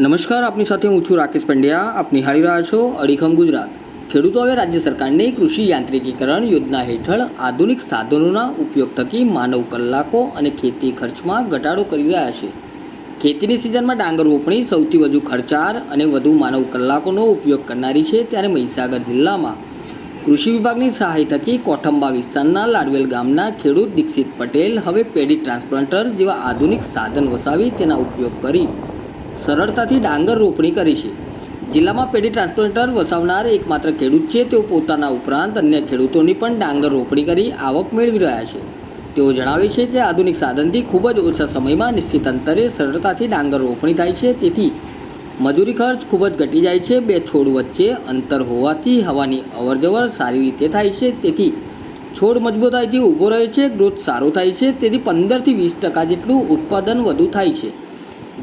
નમસ્કાર, આપની સાથે હું છું રાકેશ પંડ્યા. આપ નિહાળી રહ્યા છો અડીખમ ગુજરાત. ખેડૂતો હવે રાજ્ય સરકારની કૃષિ યાંત્રિકીકરણ યોજના હેઠળ આધુનિક સાધનોના ઉપયોગ થકી માનવ કલાકો અને ખેતી ખર્ચમાં ઘટાડો કરી રહ્યા છે. ખેતીની સિઝનમાં ડાંગર રોપણી સૌથી વધુ ખર્ચાળ અને વધુ માનવ કલાકોનો ઉપયોગ કરનારી છે ત્યારે મહીસાગર જિલ્લામાં. કૃષિ વિભાગની સહાય થકી કોઠંબા વિસ્તારના લાડવેલ ગામના ખેડૂત દીક્ષિત પટેલ હવે પેડી ટ્રાન્સપ્લાન્ટર જેવા આધુનિક સાધન વસાવી તેના ઉપયોગ કરી સરળતાથી ડાંગર રોપણી કરી છે. જિલ્લામાં પેડી ટ્રાન્સપ્લાન્ટર વસાવનાર એકમાત્ર ખેડૂત છે. તેઓ પોતાના ઉપરાંત અન્ય ખેડૂતોની પણ ડાંગર રોપણી કરી આવક મેળવી રહ્યા છે. તેઓ જણાવે છે કે આધુનિક સાધનથી ખૂબ જ ઓછા સમયમાં નિશ્ચિત અંતરે સરળતાથી ડાંગર રોપણી થાય છે. તેથી મજૂરી ખર્ચ ખૂબ જ ઘટી જાય છે. બે છોડ વચ્ચે અંતર હોવાથી હવાની અવરજવર સારી રીતે થાય છે. તેથી છોડ મજબૂતાઈથી ઊભો રહે છે. ગ્રોથ સારો થાય છે. તેથી પંદરથી વીસ ટકા જેટલું ઉત્પાદન વધુ થાય છે.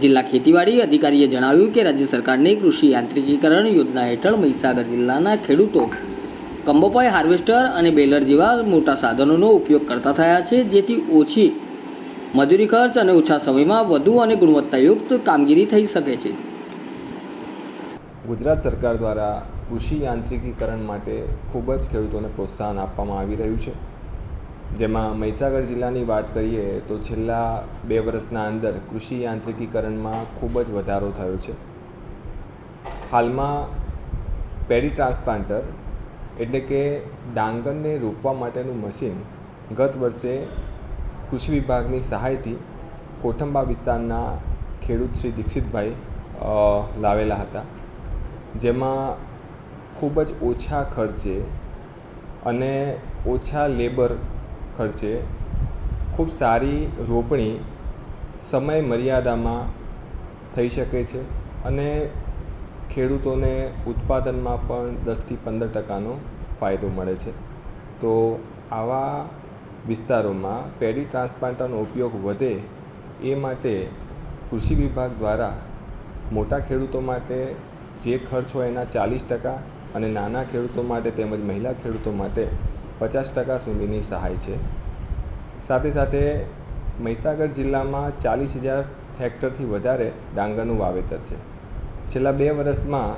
જિલ્લા ખેતીવાડી અધિકારીએ જણાવ્યું કે રાજ્ય સરકારની કૃષિ યાંત્રિકીકરણ યોજના હેઠળ મહીસાગર જિલ્લાના ખેડૂતો કંબોપાઈ હાર્વેસ્ટર અને બેલર જેવા મોટા સાધનોનો ઉપયોગ કરતા થયા છે, જેથી ઓછી મજૂરી ખર્ચ અને ઓછા સમયમાં વધુ અને ગુણવત્તાયુક્ત કામગીરી થઈ શકે છે. ગુજરાત સરકાર દ્વારા કૃષિ યાંત્રિકીકરણ માટે ખૂબ જ ખેડૂતોને પ્રોત્સાહન આપવામાં આવી રહ્યું છે. જેમાં મહીસાગર જિલ્લાની વાત કરીએ તો છેલ્લા બે વર્ષના અંદર કૃષિ યાંત્રિકીકરણમાં ખૂબ જ વધારો થયો છે. હાલમાં પેરી ટ્રાન્સપ્લાન્ટર એટલે કે ડાંગરને રોપવા માટેનું મશીન ગત વર્ષે કૃષિ વિભાગની સહાયથી કોઠંબા વિસ્તારના ખેડૂત શ્રી દીક્ષિતભાઈ લાવેલા હતા. જેમાં ખૂબ જ ઓછા ખર્ચે અને ઓછા લેબર ખર્ચે ખૂબ સારી રોપણી સમય મર્યાદામાં થઈ શકે છે અને ખેડૂતોને ઉત્પાદનમાં પણ દસથી પંદર ટકાનો ફાયદો મળે છે. તો આવા વિસ્તારોમાં પેડી ટ્રાન્સપ્લાન્ટરનો ઉપયોગ વધે એ માટે કૃષિ વિભાગ દ્વારા મોટા ખેડૂતો માટે જે ખર્ચ હોય એના ચાલીસ ટકા અને નાના ખેડૂતો માટે તેમજ મહિલા ખેડૂતો માટે પચાસ ટકા સુધીની સહાય છે. સાથે સાથે મહીસાગર જિલ્લામાં ચાલીસ હજાર હેક્ટરથી વધારે ડાંગરનું વાવેતર છે. છેલ્લા બે વર્ષમાં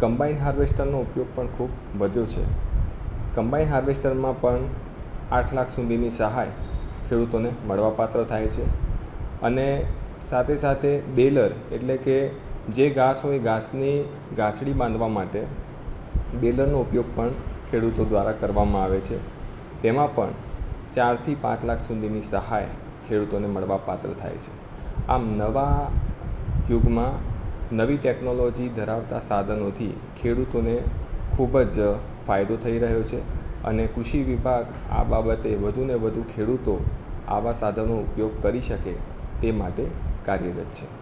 કમ્બાઈન હાર્વેસ્ટરનો ઉપયોગ પણ ખૂબ વધ્યો છે. કમ્બાઈન હાર્વેસ્ટરમાં પણ આઠ લાખ સુધીની સહાય ખેડૂતોને મળવાપાત્ર થાય છે અને સાથે સાથે બેલર એટલે કે જે ઘાસ હોય ઘાસની ઘાસડી બાંધવા માટે બેલરનો ઉપયોગ પણ ખેડૂતો દ્વારા કરવામાં આવે છે. તેમાં પણ ચારથી પાંચ લાખ સુધીની સહાય ખેડૂતોને મળવા પાત્ર થાય છે. આમ નવા યુગમાં નવી ટેકનોલોજી ધરાવતા સાધનોથી ખેડૂતોને ખૂબ જ ફાયદો થઈ રહ્યો છે અને કૃષિ વિભાગ આ બાબતે વધુને વધુ ખેડૂતો આવા સાધનો ઉપયોગ કરી શકે તે માટે કાર્યરત છે.